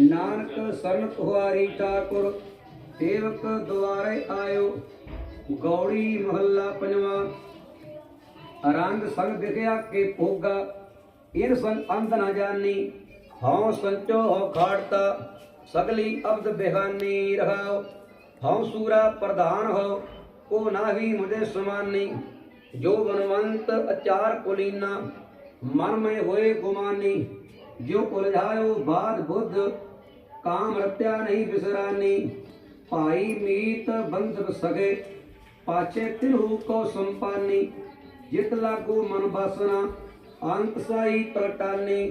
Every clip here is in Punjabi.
ਨਾਨਕ ਸਰਨ ਤੁਹਾਰੀ ਠਾਕੁਰ, ਸੇਵਕ ਦੁਆਰੇ ਆਇਓ ਗੌੜੀ ਮਹੱਲਾ ਪੰਜਵਾਂ। ਰੰਗ ਸੰਗ ਦਿਖਿਆ ਕੇ ਭੋਗਾ ਇਨ ਸੰਗ ਅੰਧ ਨਾ ਜਾਣੀ ਹਉ ਸੰਚੋ ਹਉ ਖਾੜਤਾ, ਸਗਲੀ ਅਬਦ ਬਿਹਾਨੀ ਰਹਾਉ ਹਉ ਸੂਰਾ ਪ੍ਰਧਾਨ ਹੋ ਕੋ ਨਾਹੀ ਮੁਝੇ ਸਮਾਨੀ, ਜੋ ਬਨਵੰਤ ਅਚਾਰ ਕੁਲੀਨਾ, ਮਨ ਮੈਂ ਹੋਏ ਗੁਮਾਨੀ। ਜੋ ਉਲਝਾਇਓ ਬਾਦ ਬੁੱਧ, ਕਾਮ ਰਤਿਆ ਨਹੀਂ ਬਿਸਰਾਨੀ। ਭਾਈ ਮੀਤ ਬੰਧਕ ਸਗੇ ਪਾਛੇ ਤਿਲਹੂ ਕੋ ਸੰਪਾਨੀ। ਜਿਤ ਲਾਗੂ ਮਨ ਬਾਸਨਾ, ਅੰਤ ਸਾਈ ਪ੍ਰਟਾਨੀ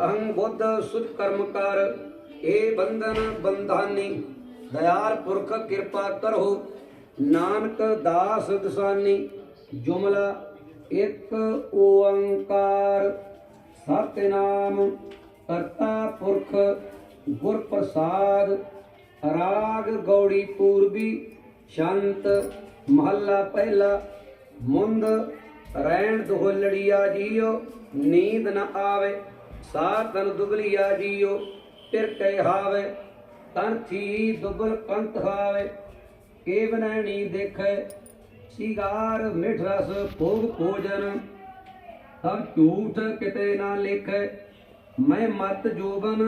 ਅਹੰ ਬੁੱਧ ਸੁਧ ਕਰਮ ਕਰ, ਏ ਬੰਧਨ ਬੰਧਾਨੀ। ਦਇਆਲ ਪੁਰਖ ਕਿਰਪਾ ਕਰੋ ਨਾਨਕ ਦਾਸ ਦਸਾਨੀ। ਜੁਮਲਾ ਇੱਕ ਓੰਕਾਰ। ਸਤਿਨਾਮ ਕਰਤਾ ਪੁਰਖ ਗੁਰ ਪ੍ਰਸਾਦ ਰਾਗ ਗੌੜੀ ਪੂਰਬੀ, ਸ਼ੰਤ ਮਹੱਲਾ ਪਹਿਲਾ, ਮੁੰਦ ਰਹਿਣ ਦੁਹਲੜੀਆ ਜੀਓ, ਨੀਂਦ ਨ ਆਵੇ ਸਾਤਨ ਦੁਗਲੀਆ ਜੀਓ ਤਿਰ ਕਹਿ ਹਾਵੇ, ਤਨ ਥੀ ਦੁਬਲ ਕੰਤ ਹਾਵੇ ਕੇ ਬਨੈਣੀ ਦੇਖੈ, ਸਿਗਾਰ ਮਿਠ ਰਸ ਭੋਗ ਭੋਜਨ ਸਭ ਝੂਠ ਕਿਤੇ ਨਾ ਲਿਖ ਮੈਂ ਮਤ ਜੋਬਨ